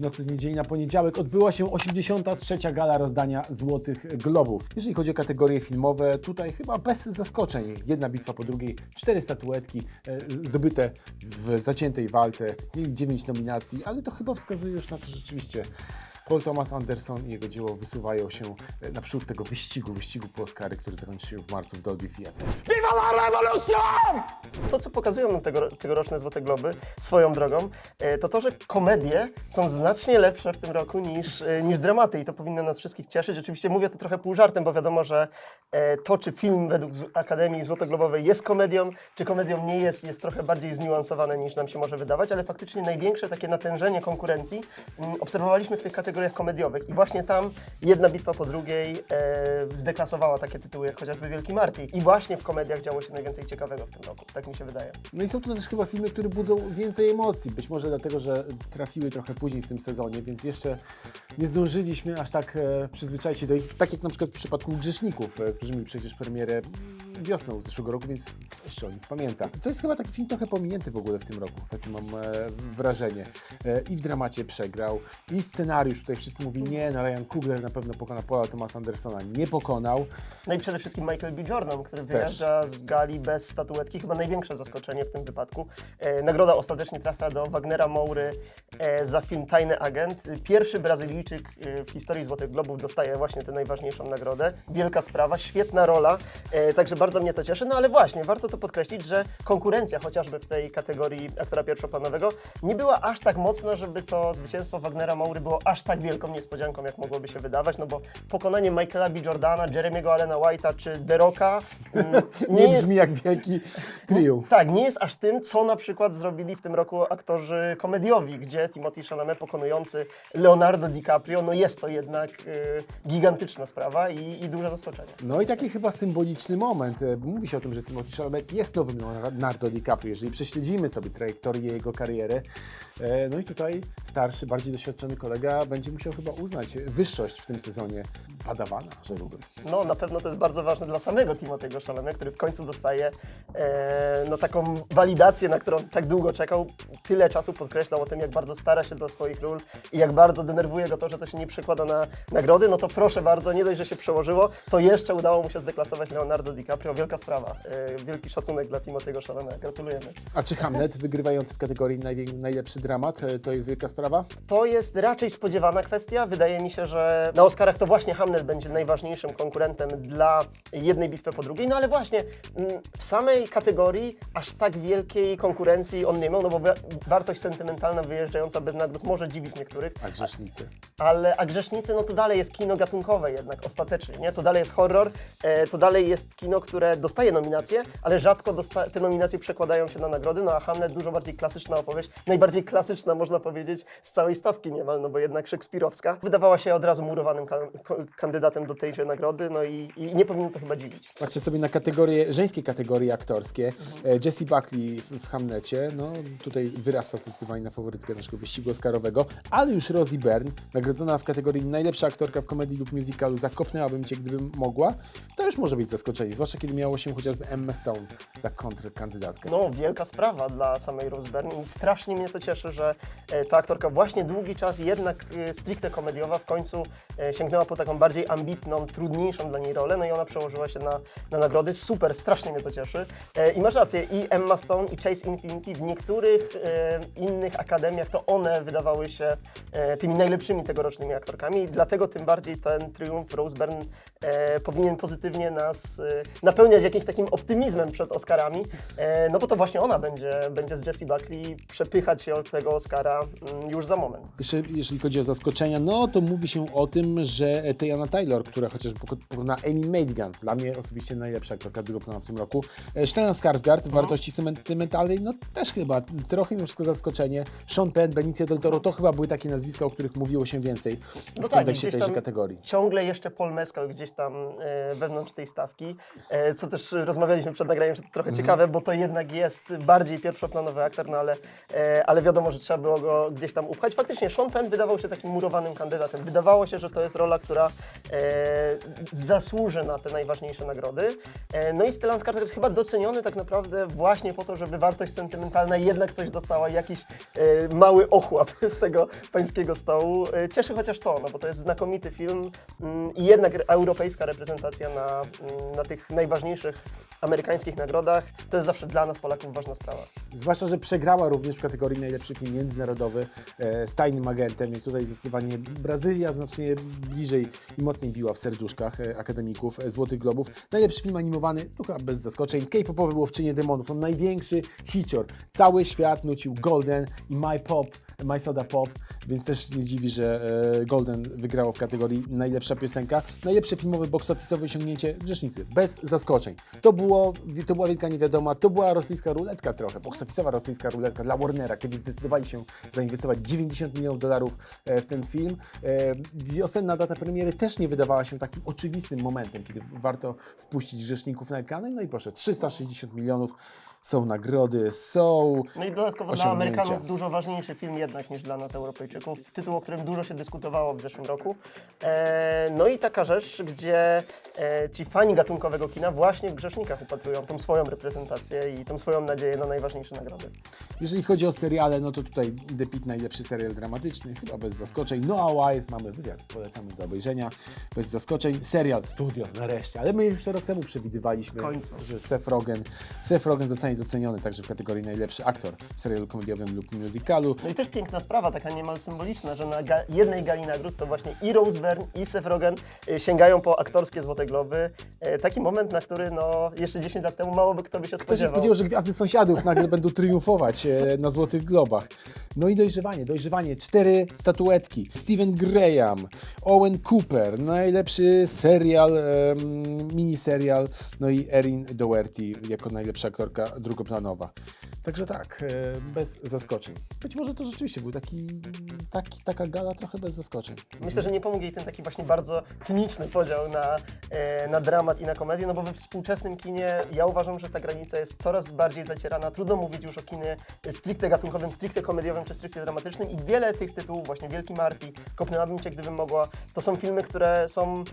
w nocy z niedzieli na poniedziałek odbyła się 83. gala rozdania Złotych Globów. Jeżeli chodzi o kategorie filmowe, tutaj chyba bez zaskoczeń. Jedna bitwa po drugiej, cztery statuetki e, zdobyte w zaciętej walce, mieli dziewięć nominacji, ale to chyba wskazuje już na to, że rzeczywiście Paul Thomas Anderson i jego dzieło wysuwają się e, naprzód tego wyścigu, wyścigu po Oscary, który zakończy się w marcu w Dolby Theatre. To, co pokazują nam tego, tegoroczne Złote Globy, swoją drogą, e, to to, że komedie są znacznie lepsze w tym roku niż, e, niż dramaty i to powinno nas wszystkich cieszyć. Oczywiście mówię to trochę pół żartem, bo wiadomo, że to, czy film według Akademii Złotoglobowej jest komedią, czy komedią nie jest, jest trochę bardziej zniuansowane niż nam się może wydawać, ale faktycznie największe takie natężenie konkurencji mm, obserwowaliśmy w tych kategoriach komediowych i właśnie tam jedna bitwa po drugiej e, zdeklasowała takie tytuły jak chociażby Wielki Marty i właśnie w komediach działo się najwięcej ciekawego w tym roku, tak mi się wydaje. No i są to też chyba filmy, które budzą więcej emocji. Być może dlatego, że trafiły trochę później w tym sezonie, więc jeszcze nie zdążyliśmy aż tak e, przyzwyczaić się do ich. Tak jak na przykład w przypadku Grzeszników, e, którzy mieli przecież premierę wiosną zeszłego roku, więc ktoś jeszcze o nich pamięta. To jest chyba taki film trochę pominięty w ogóle w tym roku, takie mam e, wrażenie. E, I w dramacie przegrał, i scenariusz, tutaj wszyscy mówili, nie, no Ryan Coogler na pewno pokona Paula Thomasa Andersona, nie pokonał. No i przede wszystkim Michael B. Jordan, który wyjeżdża z gali bez statuetki, chyba największe zaskoczenie w tym wypadku. E, nagroda ostatecznie trafia do Wagnera Moury e, za film Tajny Agent. Pierwszy Brazylijczyk e, w historii Złotych Globów dostaje właśnie tę najważniejszą nagrodę. Wielka sprawa, świetna rola, e, także bardzo mnie to cieszy. No ale właśnie, warto to podkreślić, że konkurencja chociażby w tej kategorii aktora pierwszoplanowego nie była aż tak mocna, żeby to zwycięstwo Wagnera Moury było aż tak wielką niespodzianką, jak mogłoby się wydawać, no bo pokonanie Michaela B. Jordana, Jeremiego Allena White'a czy The Rocka mm, Nie, nie jest... brzmi jak wielki triumf. Tak, nie jest aż tym, co na przykład zrobili w tym roku aktorzy komediowi, gdzie Timothy Chalamet pokonujący Leonardo DiCaprio, no jest to jednak y, gigantyczna sprawa i, i duże zaskoczenie. No i taki chyba symboliczny moment. E, Mówi się o tym, że Timothy Chalamet jest nowym Leonardo DiCaprio, jeżeli prześledzimy sobie trajektorię jego kariery. E, No i tutaj starszy, bardziej doświadczony kolega będzie musiał chyba uznać wyższość w tym sezonie padawana, rzekłbym. No na pewno to jest bardzo ważne dla samego Timothy'ego Chalamet, który w końcu dostaje e, no, taką walidację, na którą tak długo czekał. Tyle czasu podkreślał o tym, jak bardzo stara się dla swoich ról i jak bardzo denerwuje go to, że to się nie przekłada na nagrody. No to proszę bardzo, nie dość, że się przełożyło, to jeszcze udało mu się zdeklasować Leonardo DiCaprio. Wielka sprawa. E, wielki szacunek dla Timothy'ego Chalamet. Gratulujemy. A czy Hamlet, wygrywający w kategorii najlepszy dramat, e, to jest wielka sprawa? To jest raczej spodziewana kwestia. Wydaje mi się, że na Oscarach to właśnie Hamlet będzie najważniejszym konkurentem dla jednej bitwy po drugiej. No ale właśnie mm, w samej kategorii aż tak wielkiej konkurencji on nie miał, no bo wa- wartość sentymentalna wyjeżdżająca bez nagród może dziwić niektórych. A grzesznicy? Ale a Grzesznicy, no to dalej jest kino gatunkowe jednak ostatecznie, nie? To dalej jest horror, e, to dalej jest kino, które dostaje nominacje, ale rzadko te nominacje przekładają się na nagrody, no a Hamlet dużo bardziej klasyczna opowieść, najbardziej klasyczna można powiedzieć z całej stawki niemal, no bo jednak szekspirowska. Wydawała się od razu murowanym ka- ko- kandydatem do tejże nagrody, no i, i nie powinno to chyba dziwić. Patrzę sobie na kategorie, żeńskie kategorie aktorskie. E, Jessie Buckley w, w Hamlecie, no tutaj wyrasta zdecydowanie na faworytkę naszego wyścigu oscarowego, ale już Rosie Byrne, nagrodzona w kategorii najlepsza aktorka w komedii lub musicalu, zakopnęłabym Cię, gdybym mogła, to już może być zaskoczenie, zwłaszcza kiedy miało się chociażby Emma Stone za kontrkandydatkę. No, wielka sprawa dla samej Rose Byrne i strasznie mnie to cieszy, że e, ta aktorka właśnie długi czas jednak e, stricte komediowa w końcu e, sięgnęła po taką bardziej ambitną, trudniejszą dla niej rolę, no i ona przełożyła się na, na nagrody. Super, strasznie mnie to cieszy. I masz rację, i Emma Stone, i Chase Infinity w niektórych innych akademiach to one wydawały się tymi najlepszymi tegorocznymi aktorkami dlatego tym bardziej ten triumf Rose Byrne powinien pozytywnie nas e, napełniać jakimś takim optymizmem przed Oscarami, e, no bo to właśnie ona będzie, będzie z Jessie Buckley przepychać się od tego Oscara mm, już za moment. Jeszcze jeżeli chodzi o zaskoczenia, no to mówi się o tym, że Teyana Taylor, która chociażby poko- pokona Amy Madigan, dla mnie osobiście najlepsza aktorka drugoplanowa w tym roku, e, Stellan Skarsgård w wartości sentymentalnej, no też chyba trochę już zaskoczenie, Sean Penn, Benicio del Toro, to chyba były takie nazwiska, o których mówiło się więcej w No tak, kontekście tejże kategorii. Ciągle jeszcze Paul Mescal gdzieś tam e, wewnątrz tej stawki. E, co też rozmawialiśmy przed nagraniem, że to Mhm. trochę ciekawe, bo to jednak jest bardziej pierwszoplanowy aktor, no ale, e, ale wiadomo, że trzeba było go gdzieś tam upchać. Faktycznie Sean Penn wydawał się takim murowanym kandydatem. Wydawało się, że to jest rola, która e, zasłuży na te najważniejsze nagrody. No i Stellan Skarsgård chyba doceniony tak naprawdę właśnie po to, żeby wartość sentymentalna jednak coś dostała, jakiś mały ochłap z tego pańskiego stołu. Cieszy chociaż to, no bo to jest znakomity film mm, i jednak europejska reprezentacja na, mm, na tych najważniejszych amerykańskich nagrodach. To jest zawsze dla nas, Polaków, ważna sprawa. Zwłaszcza, że przegrała również w kategorii najlepszy film międzynarodowy e, z tajnym agentem, więc tutaj zdecydowanie Brazylia znacznie bliżej i mocniej biła w serduszkach e, akademików e, Złotych Globów. Najlepszy film animowany, no chyba bez zaskoczeń, K-popowy Łowczynie Demonów, on największy hicior. Cały świat nucił Golden i My Pop, My Pop, więc też nie dziwi, że e, Golden wygrało w kategorii najlepsza piosenka. Najlepsze filmowe box office'owe osiągnięcie Grzesznicy, bez zaskoczeń. To, było, to była wielka niewiadoma, to była rosyjska ruletka trochę, box office'owa rosyjska ruletka dla Warnera, kiedy zdecydowali się zainwestować 90 milionów dolarów e, w ten film. E, Wiosenna data premiery też nie wydawała się takim oczywistym momentem, kiedy warto wpuścić Grzeszników na ekrany, no i proszę, 360 milionów, są nagrody, są No i dodatkowo dla Osiągnięcia. Amerykanów dużo ważniejszy film jednak niż dla nas Europejczyków. Tytuł, o którym dużo się dyskutowało w zeszłym roku. E, no i taka rzecz, gdzie e, ci fani gatunkowego kina właśnie w Grzesznikach upatrują tą swoją reprezentację i tą swoją nadzieję na najważniejsze nagrody. Jeżeli chodzi o seriale, no to tutaj The Pitt najlepszy serial dramatyczny, chyba bez zaskoczeń. Noah Wild, mamy wywiad, polecamy do obejrzenia, bez zaskoczeń. Serial Studio, nareszcie, ale my już to rok temu przewidywaliśmy, że Seth Rogen, Seth Rogen zostanie doceniony także w kategorii najlepszy aktor w serialu komediowym lub musicalu. No i też piękna sprawa, taka niemal symboliczna, że na ga- jednej gali nagród to właśnie i Rose Byrne i Seth Rogen e, sięgają po aktorskie Złote Globy. E, taki moment, na który no, jeszcze 10 lat temu mało by kto by się Kto się spodziewał. spodziewał, że gwiazdy sąsiadów nagle będą triumfować e, na Złotych Globach? No i dojrzewanie, dojrzewanie. Cztery statuetki. Steven Graham, Owen Cooper, najlepszy serial, em, miniserial, no i Erin Doherty jako najlepsza aktorka drugoplanowa. Także tak, e, bez zaskoczeń. Być może to rzeczywiście był taki, taki, taka gala trochę bez zaskoczeń. Myślę, że nie pomógł jej ten taki właśnie bardzo cyniczny podział na, e, na dramat i na komedię, no bo we współczesnym kinie ja uważam, że ta granica jest coraz bardziej zacierana. Trudno mówić już o kinie stricte gatunkowym, stricte komediowym czy stricte dramatycznym i wiele tych tytułów, właśnie Wielki Marti, Kopnęłabym Cię, gdybym mogła, to są filmy, które są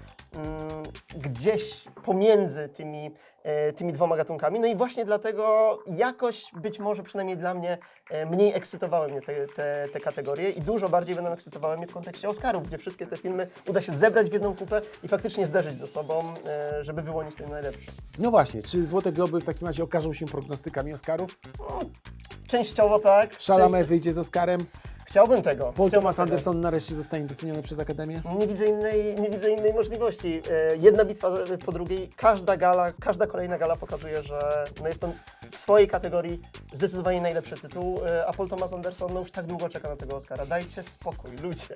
gdzieś pomiędzy tymi, e, tymi dwoma gatunkami. No i właśnie dlatego jakoś być może przynajmniej dla mnie e, mniej ekscytowały mnie te, te, te kategorie i dużo bardziej będą ekscytowały mnie w kontekście Oscarów, gdzie wszystkie te filmy uda się zebrać w jedną kupę i faktycznie zderzyć ze sobą, żeby wyłonić ten najlepszy. No właśnie, czy Złote Globy w takim razie okażą się prognostykami Oscarów? Częściowo tak. Części- wyjdzie z Oscarem? Chciałbym tego. Paul Chciałbym Thomas tego. Anderson nareszcie zostanie doceniony przez Akademię? Nie widzę innej, nie widzę innej możliwości. E, Jedna bitwa po drugiej, każda gala, każda kolejna gala pokazuje, że no jest to w swojej kategorii zdecydowanie najlepszy tytuł, e, a Paul Thomas Anderson no już tak długo czeka na tego Oscara. Dajcie spokój, ludzie.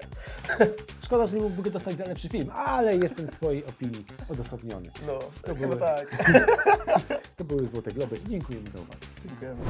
Szkoda, że nie mógłby go dostać za lepszy film, ale jestem w swojej opinii odosobniony. No, To chyba były- tak. To były Złote Globy. Dziękujemy za uwagę. Dziękujemy.